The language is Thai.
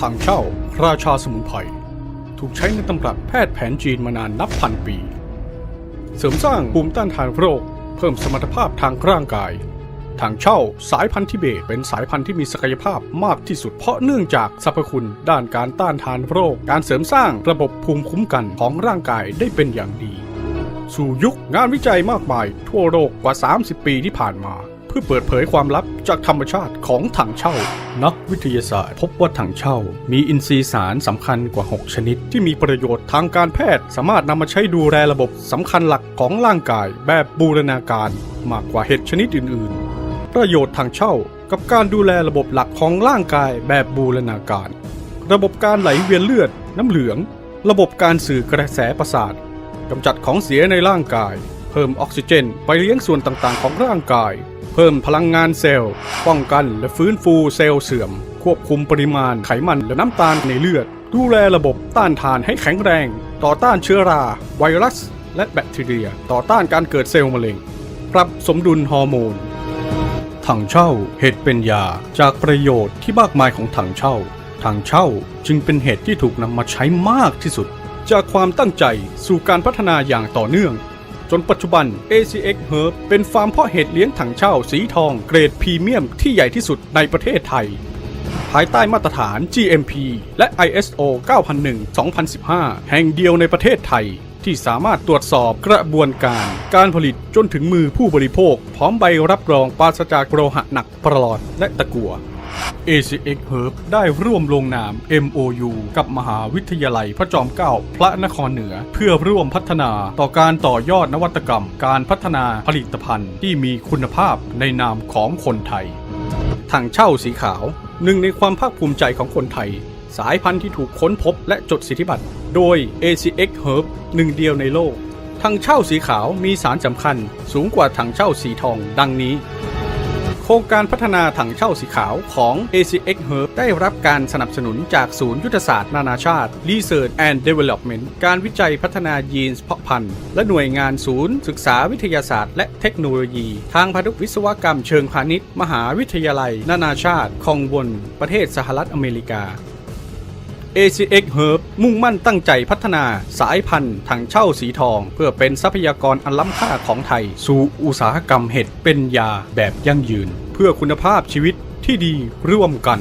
ถังเช่า ราชาสมุนไพรถูกใช้ในตำรับแพทย์แผนจีนมานานนับพันปี เสริมสร้างภูมิต้านทานโรค เพิ่มสมรรถภาพทางร่างกายถังเช่า สายพันธุ์ทิเบตเป็นสายพันธุ์ที่มีศักยภาพมากที่สุดเพราะเนื่องจากสรรพคุณด้านการต้านทานโรค การเสริมสร้างระบบภูมิคุ้มกันของร่างกายได้เป็นอย่างดี สู่ยุคงานวิจัยมากมายทั่วโลกกว่า 30 ปีที่ผ่านมา เพื่อเปิดเผยความลับจากธรรมชาติของถังเช่า นักวิทยาศาสตร์ พบว่าถังเช่า มีอินทรีย์สารสำคัญกว่า 6 ชนิด ที่มีประโยชน์ทางการแพทย์ สามารถนำมาใช้ดูแลระบบสำคัญหลักของร่างกายแบบบูรณาการ มากกว่าเห็ดชนิดอื่น ๆ ประโยชน์ทางเช่ากับการดูแลระบบหลักของร่างกายแบบบูรณาการ ระบบการไหลเวียนเลือด น้ำเหลือง ระบบการสื่อกระแสประสาทกำจัดของเสียในร่างกาย พิ่มออกซิเจน ไปเลี้ยงส่วนต่างๆ ของร่างกาย เพิ่มพลังงานเซลล์ ป้องกันและฟื้นฟูเซลล์เสื่อม ควบคุมปริมาณไขมันและน้ำตาลในเลือด ดูแลระบบต้านทานให้แข็งแรง ต่อต้านเชื้อรา ไวรัส และแบคทีเรีย ต่อต้านการเกิดเซลล์มะเร็ง ปรับสมดุลฮอร์โมน ถังเช่า เห็ดเป็นยา จากประโยชน์ที่มากมายของถังเช่า ถังเช่าจึงเป็นเห็ดที่ถูกนำมาใช้มากที่สุดจากความตั้งใจสู่การพัฒนาอย่างต่อเนื่อง จนปัจจุบัน ACX Herb เป็นฟาร์มเพาะเห็ดเลี้ยงถังเช่าสีทอง เกรดพรีเมียมที่ใหญ่ที่สุดในประเทศไทย ภายใต้มาตรฐาน GMP และ ISO 9001-2015 แห่งเดียวในประเทศไทยที่สามารถตรวจสอบกระบวนการ การผลิตจนถึงมือผู้บริโภค พร้อมใบรับรองปราศจากโลหะหนักปรลอดและตะกัว ACX Herb ได้ร่วมลงนาม MOU กับมหาวิทยาลัยพระจอมเกล้าพระนครเหนือ เพื่อร่วมพัฒนาต่อการต่อยอดนวัตกรรม การพัฒนาผลิตภัณฑ์ที่มีคุณภาพในนามของคนไทยถังเช่าสีขาว หนึ่งในความภาคภูมิใจของคนไทย สายพันธุ์ที่ถูกค้นพบและจดสิทธิบัตร โดย ACX Herb หนึ่งเดียวในโลกถังเช่าสีขาวมีสารสำคัญสูงกว่าถังเช่าสีทองดังนี้ ครงการพัฒนาถังเช่าสีขาวของ ACX Herb ได้รับการสนับสนุนจากศูนย์ยุทธศาสตร์นานาชาติ Research and Development การวิจัยพัฒนายีนเพาะพันธุ์ และหน่วยงานศูนย์ ศึกษาวิทยาศาสตร์และเทคโนโลยี ทางพันธุวิศวกรรมเชิงพาณิชย์ มหาวิทยาลัย นานาชาติ คองวน ประเทศสหรัฐอเมริกา ACX Herb มุ่งมั่นตั้งใจพัฒนาสายพันธุ์ถังเช่าสีทอง เพื่อเป็นทรัพยากรอันล้ำค่าของไทย สู่อุตสาหกรรมเห็ดเป็นยาแบบยั่งยืน เพื่อคุณภาพชีวิตที่ดีร่วมกัน